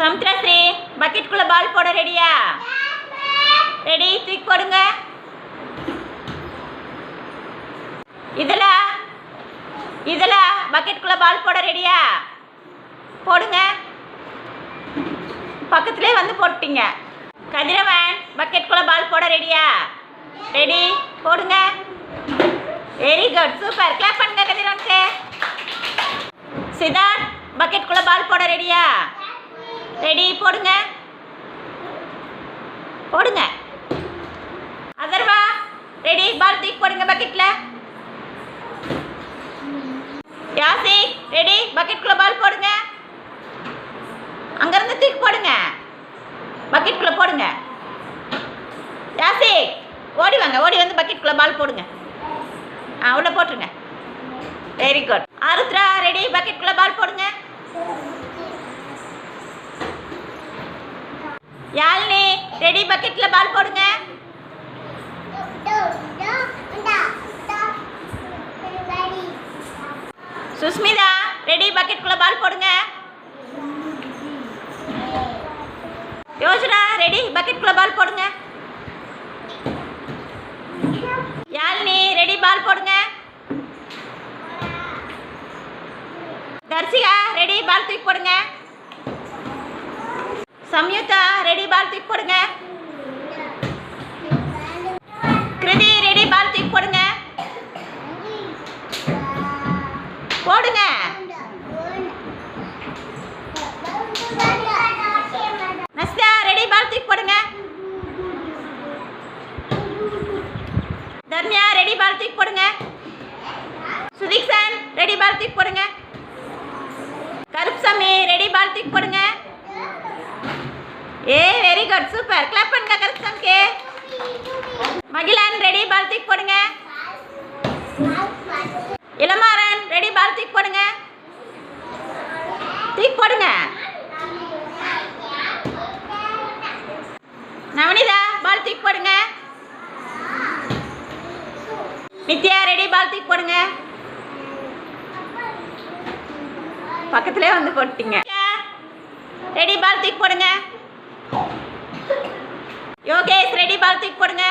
சமுத்திரஸ்ரீ பக்கெட்குள்ளே பால் போட ரெடியா ரெடி தூக்கி போடுங்க. இதில் இதில் பக்கெட்டுக்குள்ளே பால் போட ரெடியா போடுங்க. பக்கத்துலேயே வந்து போட்டிங்க கதிரவன் பக்கெட்டுக்குள்ள பால் போட ரெடியா ரெடி போடுங்க. வெரி குட் சூப்பர் கிளாப் பண்ணுங்க கதிரவனுக்கு. சிதான் பக்கெட்டுக்குள்ள பால் போட ரெடியா ரெடி போடுங்க. போடுங்க. அதர்வா ரெடி பால் போடுங்க பக்கெட்ல யாசி ரெடி பக்கெட்டுக்குள்ள பால் போடுங்க. அங்கேருந்து தூக்கி போடுங்க. பக்கெட்டுக்குள்ளே போடுங்க. யாசி ஓடி வாங்க ஓடி வந்து பக்கெட்டுக்குள்ள பால் போடுங்க. ஆ உள்ள போட்டுருங்க. வெரி குட் ஆருத்ரா ரெடி பக்கெட்டுக்குள்ள பால் போடுங்க. யாழினி ரெடி பக்கெட்டில் பால் போடுங்க. சுஸ்மிதா ரெடி பக்கெட்டுக்குள்ள பால் போடுங்க. யோசனா ரெடி பக்கெட்டுக்குள்ள பால் போடுங்க. யாழினி ரெடி பால் போடுங்க. தர்சிகா ரெடி பால் தூக்கி போடுங்க. சம்யுக்தா பால் தூக்கி போடுங்க. கிருதி ரெடி பால் தூக்கி போடுங்க. போடுங்க. நஸ்தா ரெடி பால் தூக்கி போடுங்க. தர்மியா ரெடி பால் தூக்கி போடுங்க. சுதீக்ஷன் ரெடி பால் தூக்கி போடுங்க. கருப்சாமி ரெடி பால் தூக்கி போடுங்க ஏ வெரி குட் சூப்பர். கிளப் பண்ணுங்க கருப்சாமிக்கு மகிழன் ரெடி பால் போடுங்க. இளமாறன் ரெடி பால் போடுங்க. தீக் போடுங்க. நவனிதா பால் போடுங்க. நித்யா ரெடி பால் போடுங்க. பக்கத்துலேயே வந்து போட்டிங்க ரெடி பால் போடுங்க. யோகேஷ் ரெடி பால் தூக்கி போடுங்க.